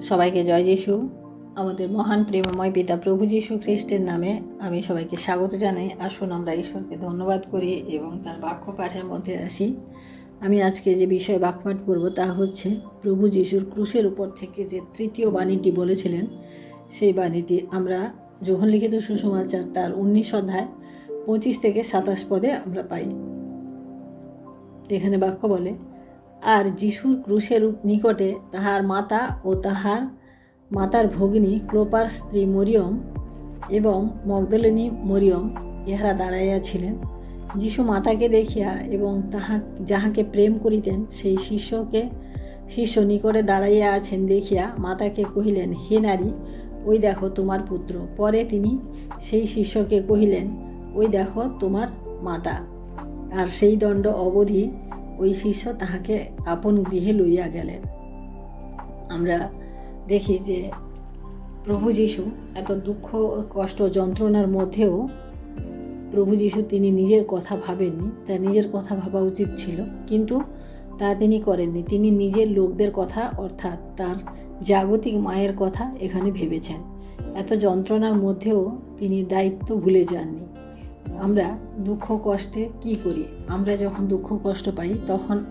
সবাইকে জয় যিশু। আমাদের মহান প্রেমময় পিতা প্রভু যীশু খ্রিস্টের নামে আমি সবাইকে স্বাগত জানাই। আসুন আমরা ঈশ্বরকে ধন্যবাদ করি এবং তার বাক্য পাঠের মধ্যে আসি। আমি আজকে যে বিষয়ে বাক্যপাঠ করব তা হচ্ছে, প্রভু যিশুর ক্রুশের উপর থেকে যে তৃতীয় বাণীটি বলেছিলেন, সেই বাণীটি আমরা যোহন লিখিত সুসমাচার তার উনিশ অধ্যায় পঁচিশ থেকে সাতাশ পদে আমরা পাই। এখানে বাক্য বলে আর যিশুর ক্রুশের নিকটে তাহার মাতা ও তাহার মাতার ভগিনী ক্লোপার স্ত্রী মরিয়ম এবং মগদলিনী মরিয়ম ইহারা দাঁড়াইয়া ছিলেন যিশু মাতাকে দেখিয়া এবং তাহা যাহাকে প্রেম করিতেন, সেই শিষ্যকে শিষ্য নিকটে দাঁড়াইয়া আছেন দেখিয়া মাতাকে কহিলেন, হে নারী, ওই দেখো তোমার পুত্র। পরে তিনি সেই শিষ্যকে কহিলেন, ওই দেখো তোমার মাতা। আর সেই দণ্ড অবধি ওই শিষ্য তাহাকে আপন গৃহে লইয়া গেলেন। আমরা দেখি যে প্রভু যিশু এত দুঃখ, কষ্ট, যন্ত্রণার মধ্যেও প্রভু যিশু তিনি নিজের কথা ভাবেননি তার নিজের কথা ভাবা উচিত ছিল, কিন্তু তা তিনি করেননি। তিনি নিজের লোকদের কথা, অর্থাৎ তার জাগতিক মায়ের কথা এখানে ভেবেছেন। এত যন্ত্রণার মধ্যেও তিনি দায়িত্ব ভুলে যাননি। আমরা দুঃখ কষ্টে কি করি? আমরা যখন দুঃখ কষ্ট পাই, তখন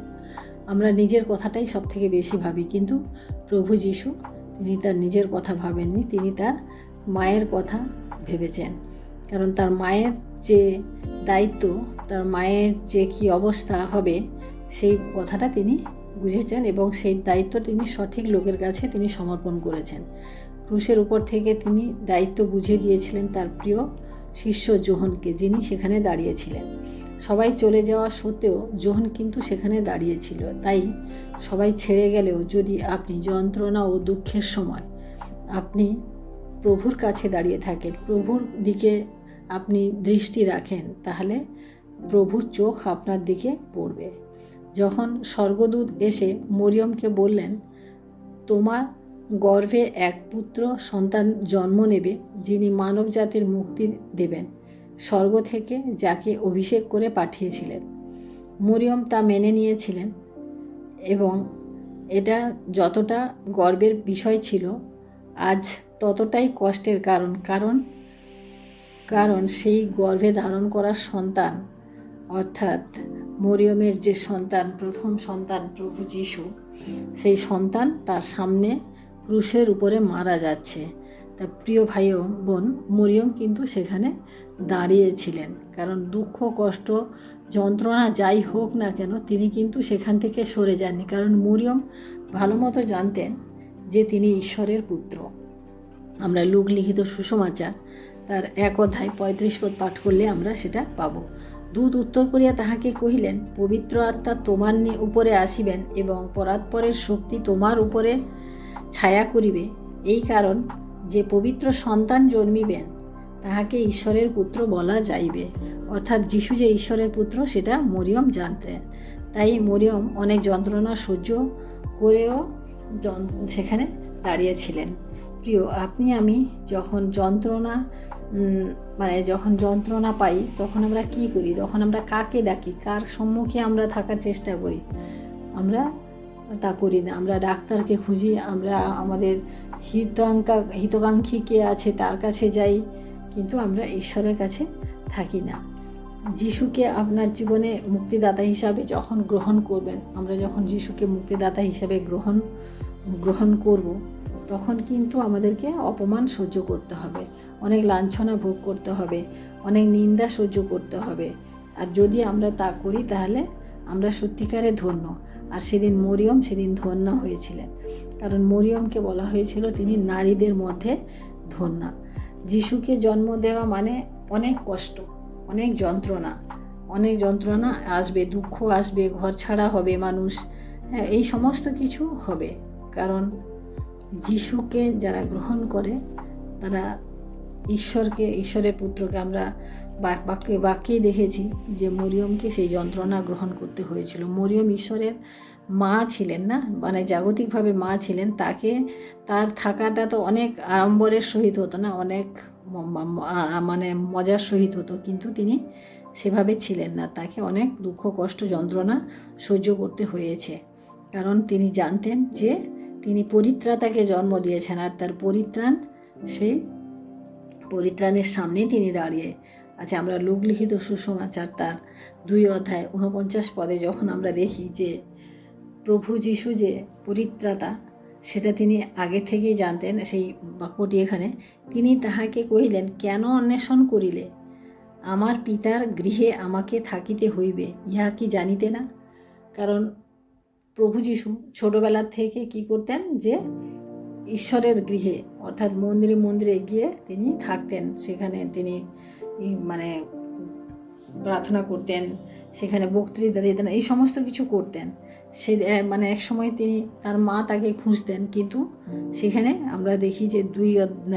আমরা নিজের কথাটাই সব থেকে বেশি ভাবি। কিন্তু প্রভু যিশু, তিনি তার নিজের কথা ভাবেননি, তিনি তার মায়ের কথা ভেবেছেন। কারণ তার মায়ের যে দায়িত্ব, তার মায়ের যে কি অবস্থা হবে, সেই কথাটা তিনি বুঝেছেন এবং সেই দায়িত্ব তিনি সঠিক লোকের কাছে তিনি সমর্পণ করেছেন। ক্রুশের উপর থেকে তিনি দায়িত্ব বুঝিয়ে দিয়েছিলেন তার প্রিয় শিষ্য জোহনকে, যিনি সেখানে দাঁড়িয়েছিলেন। সবাই চলে যাওয়া সত্ত্বেও জোহন কিন্তু সেখানে দাঁড়িয়েছিল। তাই সবাই ছেড়ে গেলেও যদি আপনি যন্ত্রণা ও দুঃখের সময় আপনি প্রভুর কাছে দাঁড়িয়ে থাকেন, প্রভুর দিকে আপনি দৃষ্টি রাখেন, তাহলে প্রভুর চোখ আপনার দিকে পড়বে। যখন স্বর্গদূত এসে মরিয়মকে বললেন, তোমার গর্ভে এক পুত্র সন্তান জন্ম নেবে যিনি মানব জাতির মুক্তি দেবেন। স্বর্গ থেকে যাকে অভিষেক করে পাঠিয়েছিলেন। মরিয়ম তা মেনে নিয়েছিলেন এবং এটা যতটা গর্বের বিষয় ছিল, আজ ততটাই কষ্টের কারণ। কারণ কারণ সেই গর্ভে ধারণ করা সন্তান, অর্থাৎ মরিয়মের যে সন্তান, প্রথম সন্তান প্রভু যিশু, সেই সন্তান তার সামনে ক্রুশের উপরে মারা যাচ্ছে। তা প্রিয় ভাই বোন, মরিয়ম কিন্তু সেখানে দাঁড়িয়েছিলেন। কারণ দুঃখ, কষ্ট, যন্ত্রণা যাই হোক না কেন, তিনি কিন্তু সেখান থেকে সরে যাননি। কারণ মরিয়ম ভালো মতো জানতেন যে তিনি ঈশ্বরের পুত্র। আমরা লোক লিখিত তার এক অধ্যায় পঁয়ত্রিশ পদ পাঠ করলে আমরা সেটা পাবো। দূত উত্তর করিয়া তাহাকে কহিলেন, পবিত্র আত্মা তোমার উপরে আসিবেন এবং পরাৎপরের শক্তি তোমার উপরে ছায়া করিবে, এই কারণ যে পবিত্র সন্তান জন্মিবেন, তাহাকে ঈশ্বরের পুত্র বলা যাইবে। অর্থাৎ যিশু যে ঈশ্বরের পুত্র, সেটা মরিয়ম জানতেন। তাই মরিয়ম অনেক যন্ত্রণা সহ্য করেও সেখানে দাঁড়িয়েছিলেন। প্রিয়, আপনি, আমি যখন যন্ত্রণা মানে যখন যন্ত্রণা পাই, তখন আমরা কি করি? তখন আমরা কাকে ডাকি? কার সম্মুখে আমরা থাকার চেষ্টা করি? আমরা তা করি না। আমরা ডাক্তারকে খুঁজি, আমরা আমাদের হিতাঙ্কা, হিতকাঙ্ক্ষী কে আছে তার কাছে যাই, কিন্তু আমরা ঈশ্বরের কাছে থাকি না। যিশুকে আপনার জীবনে মুক্তিদাতা হিসাবে যখন গ্রহণ করবেন, আমরা যখন যিশুকে মুক্তিদাতা হিসাবে গ্রহণ গ্রহণ করব, তখন কিন্তু আমাদেরকে অপমান সহ্য করতে হবে, অনেক লাঞ্ছনা ভোগ করতে হবে, অনেক নিন্দা সহ্য করতে হবে। আর যদি আমরা তা করি, তাহলে আমরা সত্যিকারে ধন্য। আর সেদিন মরিয়ম সেদিন ধন্য হয়েছিলেন। কারণ মরিয়মকে বলা হয়েছিল তিনি নারীদের মধ্যে ধন্য। যিশুকে জন্ম দেওয়া মানে অনেক কষ্ট, অনেক যন্ত্রণা অনেক যন্ত্রণা আসবে, দুঃখ আসবে, ঘর ছাড়া হবে মানুষ। হ্যাঁ এই সমস্ত কিছু হবে। কারণ যিশুকে যারা গ্রহণ করে, তারা ঈশ্বরকে, ঈশ্বরের পুত্রকে আমরা বাক্যে, বাক্যেই দেখেছি যে মরিয়মকে সেই যন্ত্রণা গ্রহণ করতে হয়েছিল। মরিয়ম ঈশ্বরের মা ছিলেন না? মানে জাগতিকভাবে মা ছিলেন। তাকে, তার থাকাটা তো অনেক আড়ম্বরের সহিত হতো না, অনেক মানে মজার সহিত হতো। কিন্তু তিনি সেভাবে ছিলেন না। তাকে অনেক দুঃখ, কষ্ট, যন্ত্রণা সহ্য করতে হয়েছে। কারণ তিনি জানতেন যে তিনি পরিত্রাতাকে জন্ম দিয়েছেন আর তার পরিত্রাণ সেই পরিত্রাণের সামনেই তিনি দাঁড়িয়ে আচ্ছা আমরা লোকলিখিত সুসমাচার তার দুই অধ্যায় উনপঞ্চাশ পদে যখন আমরা দেখি যে প্রভু যিশু যে পরিত্রাতা, সেটা তিনি আগে থেকেই জানতেন সেই বাক্যটি এখানে। তিনি তাহাকে কহিলেন, কেন অন্বেষণ করিলে? আমার পিতার গৃহে আমাকে থাকিতে হইবে, ইহা কি জানিতে না? কারণ প্রভু যিশু ছোটোবেলা থেকে কি করতেন যে ঈশ্বরের গৃহে, অর্থাৎ মন্দিরে মন্দিরে গিয়ে তিনি থাকতেন। সেখানে তিনি মানে প্রার্থনা করতেন, সেখানে বক্তৃতা দিতেন, এই সমস্ত কিছু করতেন। সে মানে এক সময় তিনি তার মা তাকে খুঁজতেন, কিন্তু সেখানে আমরা দেখি যে দুই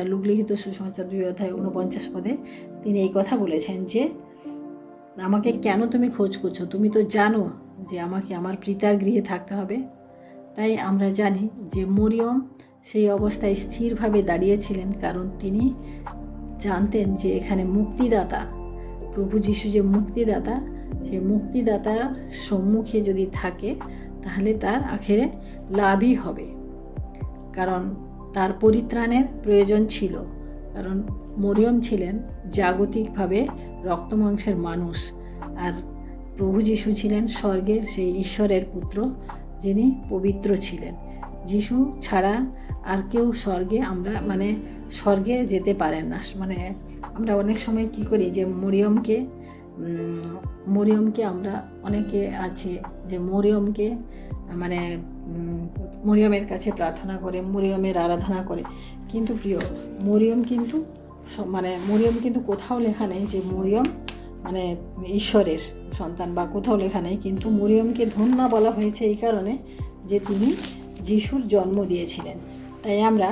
লোকলিখিত সুসমাচার দুই অধ্যায় উনপঞ্চাশ পদে তিনি এই কথা বলেছেন যে, আমাকে কেন তুমি খোঁজ করছ? তুমি তো জানো যে আমাকে আমার পিতার গৃহে থাকতে হবে। তাই আমরা জানি যে মরিয়ম সেই অবস্থায় স্থিরভাবে দাঁড়িয়েছিলেন কারণ তিনি জানতেন যে এখানে মুক্তিদাতা, প্রভু যিশু যে মুক্তিদাতা সেই মুক্তিদাতার সম্মুখে যদি থাকে, তাহলে তার আখেরে লাভই হবে। কারণ তার পরিত্রাণের প্রয়োজন ছিল। কারণ মরিয়ম ছিলেন জাগতিকভাবে রক্তমাংসের মানুষ। আর প্রভু যিশু ছিলেন স্বর্গের সেই ঈশ্বরের পুত্র যিনি পবিত্র ছিলেন। যিশু ছাড়া আর কেউ স্বর্গে আমরা মানে স্বর্গে যেতে পারেন না। মানে আমরা অনেক সময় কি করি যে মরিয়মকে মরিয়মকে আমরা অনেকে আছে যে মরিয়মকে মানে মরিয়মের কাছে প্রার্থনা করে, মরিয়মের আরাধনা করে। কিন্তু প্রিয়, মরিয়ম কিন্তু মানে মরিয়ম কিন্তু কোথাও লেখা নেই যে মরিয়ম মানে ঈশ্বরের সন্তান বা কোথাও লেখা নেই। কিন্তু মরিয়মকে ধন্য বলা হয়েছে এই কারণে যে তিনি যিশুর জন্ম দিয়েছিলেন। তাই আমরা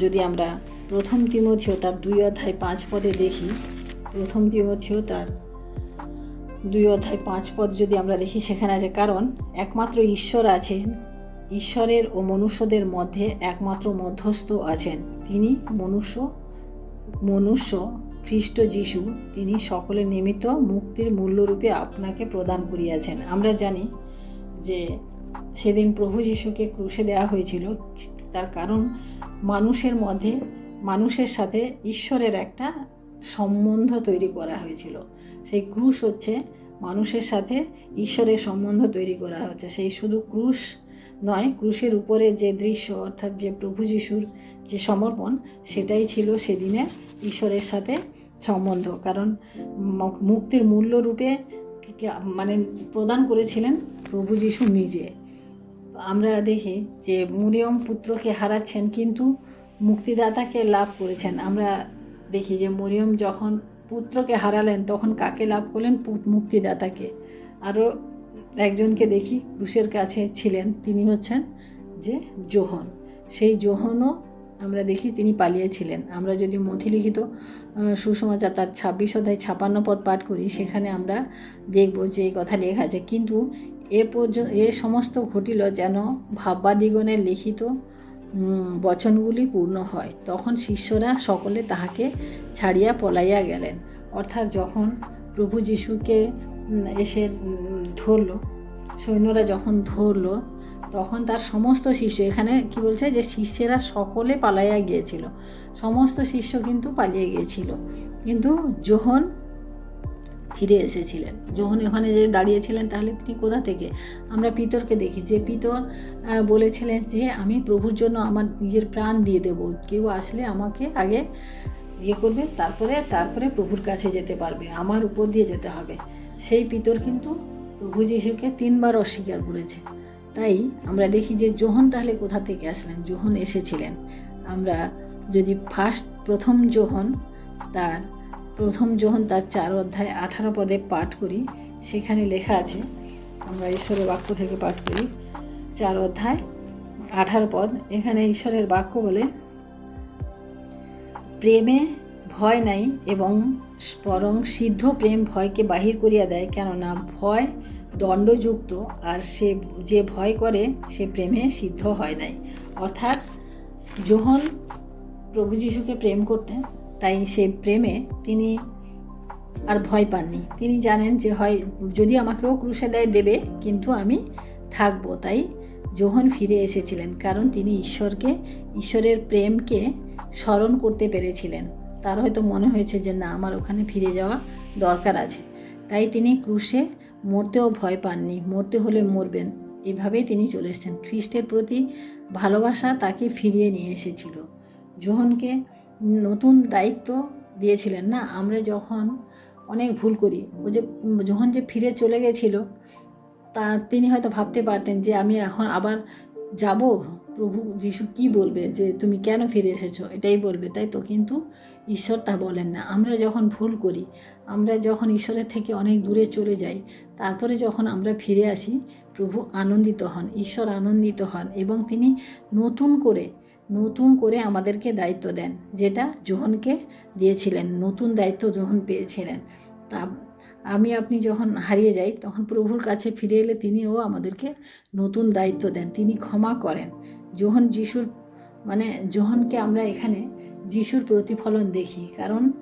যদি আমরা প্রথম তিমথিও তার দুই অধ্যায় পাঁচ পদে দেখি, প্রথম তিমথিও তার দুই অধ্যায় পাঁচ পদ যদি আমরা দেখি সেখানে আছে, কারণ একমাত্র ঈশ্বর আছেন, ঈশ্বরের ও মনুষ্যদের মধ্যে একমাত্র মধ্যস্থ আছেন। তিনি মনুষ্য মনুষ্য, খ্রিস্ট যিশু, তিনি সকলের নিমিত্ত মুক্তির মূল্যরূপে আপনাকে প্রদান করিয়াছেন। আমরা জানি যে সেদিন প্রভু যিশুকে ক্রুশে দেওয়া হয়েছিল। তার কারণ মানুষের মধ্যে, মানুষের সাথে ঈশ্বরের একটা সম্বন্ধ তৈরি করা হয়েছিল। সেই ক্রুশ হচ্ছে মানুষের সাথে ঈশ্বরের সম্বন্ধ তৈরি করা হচ্ছে। সেই শুধু ক্রুশ নয়, ক্রুশের উপরে যে দৃশ্য, অর্থাৎ যে প্রভু যিশুর যে সমর্পণ, সেটাই ছিল সেদিনে ঈশ্বরের সাথে সম্বন্ধ। কারণ মুক্তির মূল্য রূপে কি- কি- মানে প্রদান করেছিলেন প্রভু যিশু নিজে। আমরা দেখি যে মরিয়ম পুত্রকে হারাচ্ছেন কিন্তু মুক্তিদাতাকে লাভ করেছেন। আমরা দেখি যে মরিয়ম যখন পুত্রকে হারালেন, তখন কাকে লাভ করলেন? মুক্তিদাতাকে। আরও একজনকে দেখি ক্রুশের কাছে ছিলেন, তিনি হচ্ছেন যে জোহন। সেই জোহনও আমরা দেখি তিনি পালিয়েছিলেন। আমরা যদি মথিলিখিত সুসমাচার তার ছাব্বিশ অধ্যায় ছাপান্ন পদ পাঠ করি, সেখানে আমরা দেখব যে এই কথা লেখা আছে। কিন্তু এ পর্যন্ত, এ সমস্ত ঘটিল যেন ভাববাদিগণের লিখিত বচনগুলি পূর্ণ হয়। তখন শিষ্যরা সকলে তাহাকে ছাড়িয়া পলাইয়া গেলেন। অর্থাৎ যখন প্রভু যিশুকে এসে ধরলো, সৈন্যরা যখন ধরলো, তখন তার সমস্ত শিষ্য, এখানে কি বলছে যে শিষ্যেরা সকলে পালাইয়া গিয়েছিল। সমস্ত শিষ্য কিন্তু পালিয়ে গিয়েছিল। কিন্তু যোহন ফিরে এসেছিলেন। যখন ওখানে যে দাঁড়িয়েছিলেন, তাহলে তিনি কোথা থেকে? আমরা পিতরকে দেখি, যে পিতর বলেছিলেন যে, আমি প্রভুর জন্য আমার নিজের প্রাণ দিয়ে দেব। কেউ আসলে আমাকে আগে ইয়ে করবে, তারপরে তারপরে প্রভুর কাছে যেতে পারবে। আমার উপর দিয়ে যেতে হবে। সেই পিতর কিন্তু প্রভু যিশুকে তিনবার অস্বীকার করেছে। তাই আমরা দেখি যে যোহন তাহলে কোথা থেকে আসলেন? যোহন এসেছিলেন। আমরা যদি ফার্স্ট প্রথম যোহন তার প্রথম যোহন তার চার অধ্যায় আঠারো পদে পাঠ করি, সেখানে লেখা আছে, আমরা ঈশ্বরের বাক্য থেকে পাঠ করি, চার অধ্যায় আঠারো পদ, এখানে ঈশ্বরের বাক্য বলে, প্রেমে ভয় নাই এবং বরং সিদ্ধ প্রেম ভয়কে বাহির করিয়া দেয়, কেননা ভয় দণ্ডযুক্ত, আর সে যে ভয় করে, সে প্রেমে সিদ্ধ হয় নাই। অর্থাৎ যোহন প্রভু যিশুকে প্রেম করতেন তাই সে প্রেমে তিনি আর ভয় পাননি। তিনি জানেন যে হয়, যদি আমাকেও ক্রুশে দেয় দেবে, কিন্তু আমি থাকব। তাই যোহন ফিরে এসেছিলেন, কারণ তিনি ঈশ্বরকে, ঈশ্বরের প্রেমকে স্মরণ করতে পেরেছিলেন। তার হয়তো মনে হয়েছে যে, না, আমার ওখানে ফিরে যাওয়া দরকার আছে। তাই তিনি ক্রুশে মরতেও ভয় পাননি। মরতে হলে মরবেন। এভাবেই তিনি চলে এসেছেন। খ্রিস্টের প্রতি ভালোবাসা তাকে ফিরিয়ে নিয়ে এসেছিল। যোহনকে নতুন দায়িত্ব দিয়েছিলেন না? আমরা যখন অনেক ভুল করি, ও যে, যখন যে ফিরে চলে গেছিল, তা তিনি হয়তো ভাবতে পারতেন যে আমি এখন আবার যাব? প্রভু যিশু কি বলবে যে, তুমি কেন ফিরে এসেছ? এটাই বলবে, তাই তো? কিন্তু ঈশ্বর তা বলেন না। আমরা যখন ভুল করি, আমরা যখন ঈশ্বরের থেকে অনেক দূরে চলে যাই, তারপরে যখন আমরা ফিরে আসি, প্রভু আনন্দিত হন, ঈশ্বর আনন্দিত হন এবং তিনি নতুন করে নতুন করে আমাদেরকে দায়িত্ব দেন, যেটা জোহনকে দিয়েছিলেন, নতুন দায়িত্ব জোহন পেয়েছিলেন। তা আমি, আপনি যখন হারিয়ে যাই, তখন প্রভুর কাছে ফিরে এলে তিনিও আমাদেরকে নতুন দায়িত্ব দেন, তিনি ক্ষমা করেন। যোহন যিশুর মানে যোহনকে আমরা এখানে যিশুর প্রতিফলন দেখি, কারণ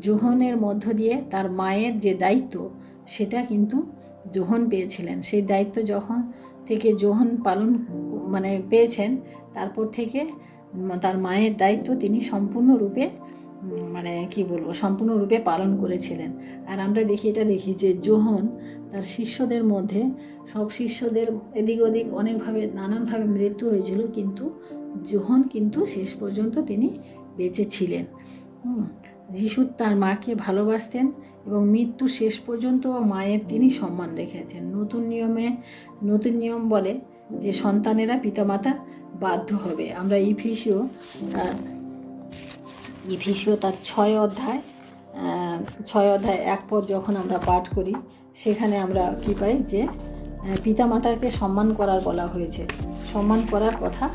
যোহনের মধ্য দিয়ে তার মায়ের যে দায়িত্ব, সেটা কিন্তু যোহন পেয়েছিলেন। সেই দায়িত্ব যখন থেকে যোহন পালন মানে পেয়েছেন, তারপর থেকে তার মায়ের দায়িত্ব তিনি সম্পূর্ণরূপে মানে কি বলব, সম্পূর্ণরূপে পালন করেছিলেন। আর আমরা দেখি, এটা দেখি যে জোহন তার শিষ্যদের মধ্যে, সব শিষ্যদের এদিক ওদিক অনেকভাবে, নানানভাবে মৃত্যু হয়েছিল, কিন্তু জোহন কিন্তু শেষ পর্যন্ত তিনি বেঁচে ছিলেন। যিশু তার মাকে ভালোবাসতেন এবং মৃত্যু শেষ পর্যন্ত মায়ের তিনি সম্মান রেখেছেন। নতুন নিয়মে, নতুন নিয়ম বলে যে সন্তানেরা পিতামাতার বাধ্য হবে। আমরা ইফিসিও তার ইফিসিও তার ছয় অধ্যায় ছয় অধ্যায় এক পদ যখন আমরা পাঠ করি, সেখানে আমরা কি পাই যে পিতামাতাকে সম্মান করার বলা হয়েছে। সম্মান করার কথা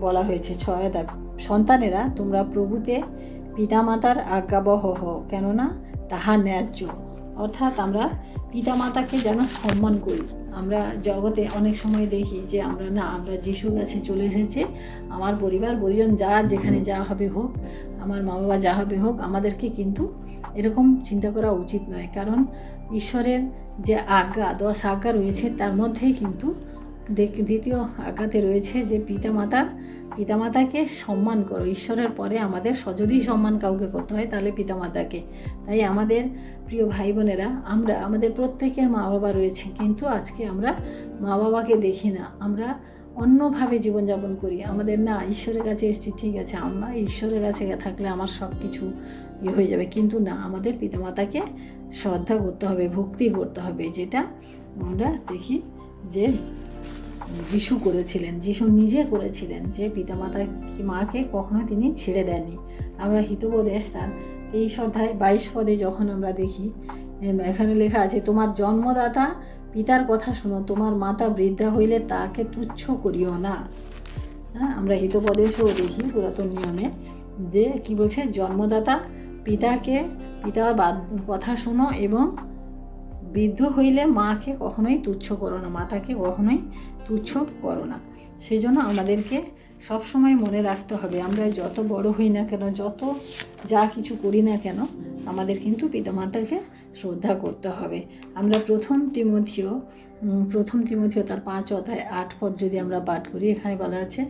বলা হয়েছে ছয় অধ্যায়। সন্তানেরা, তোমরা প্রভুতে পিতামাতার আজ্ঞাবহ, কেননা তাহা ন্যায্য। অর্থাৎ আমরা পিতামাতাকে যেন সম্মান করি। আমরা জগতে অনেক সময় দেখি যে আমরা, না, আমরা যিশু কাছে চলে এসেছি, আমার পরিবার, পরিজন যা, যেখানে যা হবে হোক, আমার মা বাবা যা হবে হোক, আমাদেরকে কিন্তু এরকম চিন্তা করা উচিত নয়। কারণ ঈশ্বরের যে আজ্ঞা, দশ আজ্ঞা রয়েছে, তার মধ্যেই কিন্তু দ্বিতীয় আঘাতে রয়েছে যে পিতামাতার পিতামাতাকে সম্মান করো। ঈশ্বরের পরে আমাদের সযদি সম্মান কাউকে করতে হয়, তাহলে পিতামাতাকে। তাই আমাদের প্রিয় ভাই বোনেরা আমরা, আমাদের প্রত্যেকের মা বাবা রয়েছে, কিন্তু আজকে আমরা মা বাবাকে দেখি না। আমরা অন্যভাবে জীবনযাপন করি। আমাদের, না, ঈশ্বরের কাছে এসেছি, ঠিক আছে, আমরা ঈশ্বরের কাছে থাকলে আমার সব কিছু ইয়ে হয়ে যাবে। কিন্তু না, আমাদের পিতামাতাকে শ্রদ্ধা করতে হবে, ভক্তি করতে হবে, যেটা আমরা দেখি যে যিশু করেছিলেন, যিশু নিজে করেছিলেন যে পিতামাতা মাকে কখনো তিনি ছেড়ে দেননি। আমরা হিতবোধেশ তার তেইশ অধ্যায় বাইশ পদে যখন আমরা দেখি এখানে লেখা আছে, তোমার জন্মদাতা পিতার কথা শুনো, তোমার মাতা বৃদ্ধা হইলে তাকে তুচ্ছ করিও না। হ্যাঁ আমরা হিতপদেশেও দেখি পুরাতন নিয়মে যে কি বলছে, জন্মদাতা পিতাকে, পিতা কথা শুনো এবং বৃদ্ধ হইলে মাকে কখনোই তুচ্ছ করো না, মাতাকে কখনোই তুচ্ছ করো না। সেই জন্য আমাদেরকে সবসময় মনে রাখতে হবে, আমরা যত বড় হই না কেন, যত যা কিছু করি না কেন, আমাদের কিন্তু পিতামাতাকে শ্রদ্ধা করতে হবে। আমরা প্রথম তিমথিও প্রথম তিমথিও তার পাঁচ অধ্যায় আট পদ যদি আমরা পাঠ করি, এখানে বলা আছে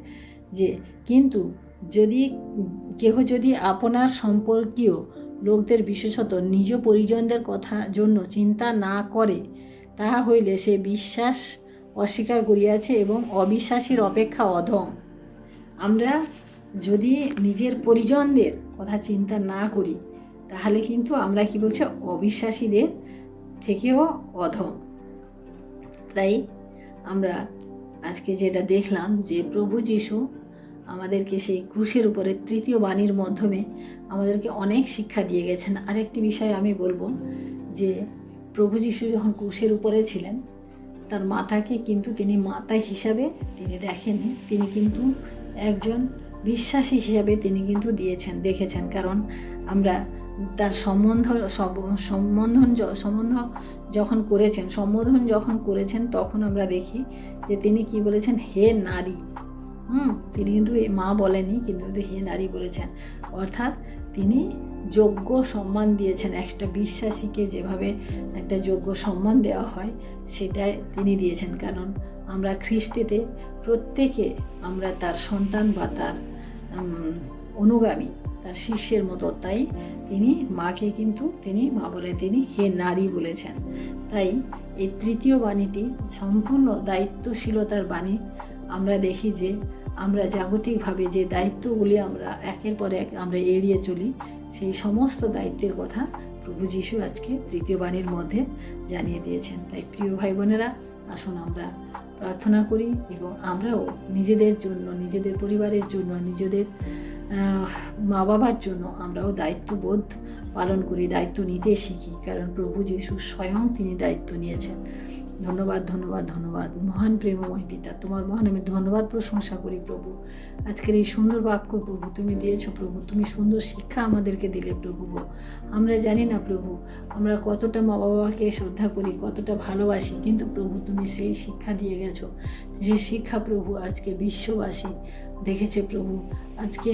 যে, কিন্তু যদি কেহ যদি আপনার সম্পর্কীয় লোকদের বিশেষত নিজ পরিজনদের কথা, জন্য চিন্তা না করে, তাহা হইলে সে বিশ্বাস অস্বীকার করিয়াছে এবং অবিশ্বাসীর অপেক্ষা অধম। আমরা যদি নিজের পরিজনদের কথা চিন্তা না করি, তাহলে কিন্তু আমরা কি বলছে, অবিশ্বাসীদের থেকেও অধম। তাই আমরা আজকে যেটা দেখলাম যে প্রভু যিশু আমাদেরকে সেই ক্রুশের উপরে তৃতীয় বাণীর মাধ্যমে আমাদেরকে অনেক শিক্ষা দিয়ে গেছেন। আরেকটি বিষয় আমি বলব যে প্রভু যিশু যখন ক্রুশের উপরে ছিলেন তার মাতাকে কিন্তু তিনি মাতা হিসাবে তিনি দেখেননি। তিনি কিন্তু একজন বিশ্বাসী হিসাবে তিনি কিন্তু দিয়েছেন, দেখেছেন। কারণ আমরা তার সম্বন্ধ সম্বন্ধন সম্বন্ধ যখন করেছেন, সম্বোধন যখন করেছেন, তখন আমরা দেখি যে তিনি কি বলেছেন? হে নারী হুম, তিনি কিন্তু মা বলেনি কিন্তু হে নারী বলেছেন। অর্থাৎ তিনি যোগ্য সম্মান দিয়েছেন, একটা বিশ্বাসীকে যেভাবে একটা যোগ্য সম্মান দেওয়া হয়, সেটাই তিনি দিয়েছেন। কারণ আমরা খ্রিস্টেতে প্রত্যেকে আমরা তার সন্তান বা তার অনুগামী, তার শিষ্যের মতো। তাই তিনি মাকে কিন্তু তিনি মা বলে তিনি হে নারী বলেছেন। তাই এই তৃতীয় বাণীটি সম্পূর্ণ দায়িত্বশীলতার বাণী। আমরা দেখি যে আমরা জাগতিকভাবে যে দায়িত্বগুলি আমরা একের পর এক আমরা এড়িয়ে চলি, সেই সমস্ত দায়িত্বের কথা প্রভু যিশু আজকে তৃতীয় বাণীর মধ্যে জানিয়ে দিয়েছেন। তাই প্রিয় ভাই বোনেরা, আসুন আমরা প্রার্থনা করি এবং আমরাও নিজেদের জন্য, নিজেদের পরিবারের জন্য, নিজেদের মা বাবার জন্য আমরাও দায়িত্ববোধ পালন করি, দায়িত্ব নিতে শিখি। কারণ প্রভু যিশু স্বয়ং তিনি দায়িত্ব নিয়েছেন। ধন্যবাদ ধন্যবাদ ধন্যবাদ। মহান প্রেমময় পিতা, তোমার মহান আমি ধন্যবাদ প্রশংসা করি প্রভু। আজকের এই সুন্দর বাক্য প্রভু তুমি দিয়েছ প্রভু, তুমি সুন্দর শিক্ষা আমাদেরকে দিলে প্রভু আমরা জানি না প্রভু, আমরা কতটা মা বাবাকে শ্রদ্ধা করি, কতটা ভালোবাসি, কিন্তু প্রভু তুমি সেই শিক্ষা দিয়ে গেছো। যে শিক্ষা প্রভু আজকে বিশ্ববাসী দেখেছে প্রভু। আজকে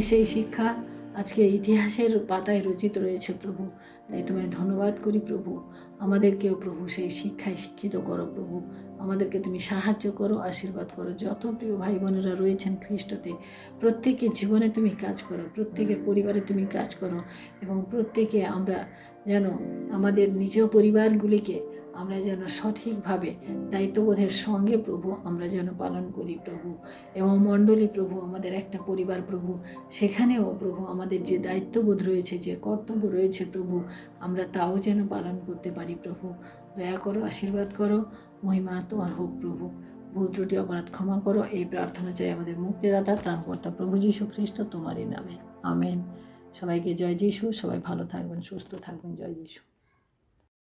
সেই শিক্ষা আজকে ইতিহাসের পাতায় রচিত রয়েছে প্রভু। তাই তোমায় ধন্যবাদ করি প্রভু। আমাদেরকেও প্রভু সেই শিক্ষায় শিক্ষিত করো প্রভু। আমাদেরকে তুমি সাহায্য করো, আশীর্বাদ করো। যত প্রিয় ভাই বোনেরা রয়েছেন খ্রিস্টতে প্রত্যেকের জীবনে তুমি কাজ করো, প্রত্যেকের পরিবারে তুমি কাজ করো এবং প্রত্যেকে আমরা যেন আমাদের নিজ পরিবারগুলিকে আমরা যেন সঠিকভাবে দায়িত্ববোধের সঙ্গে প্রভু, আমরা যেন পালন করি প্রভু। এবং মণ্ডলী প্রভু, আমাদের একটা পরিবার প্রভু, সেখানেও প্রভু আমাদের যে দায়িত্ববোধ রয়েছে, যে কর্তব্য রয়েছে প্রভু, আমরা তাও যেন পালন করতে পারি প্রভু। দয়া করো, আশীর্বাদ করো, মহিমা তোমার হোক প্রভু। ভুল ত্রুটি, অপরাধ ক্ষমা করো, এই প্রার্থনা চাই আমাদের মুক্তিদাতা, তার কর্তা প্রভু যীশু খ্রিস্ট, তোমারই নামে। আমেন। সবাইকে জয় যিশু, সবাই ভালো থাকবেন, সুস্থ থাকবেন। জয় যিশু।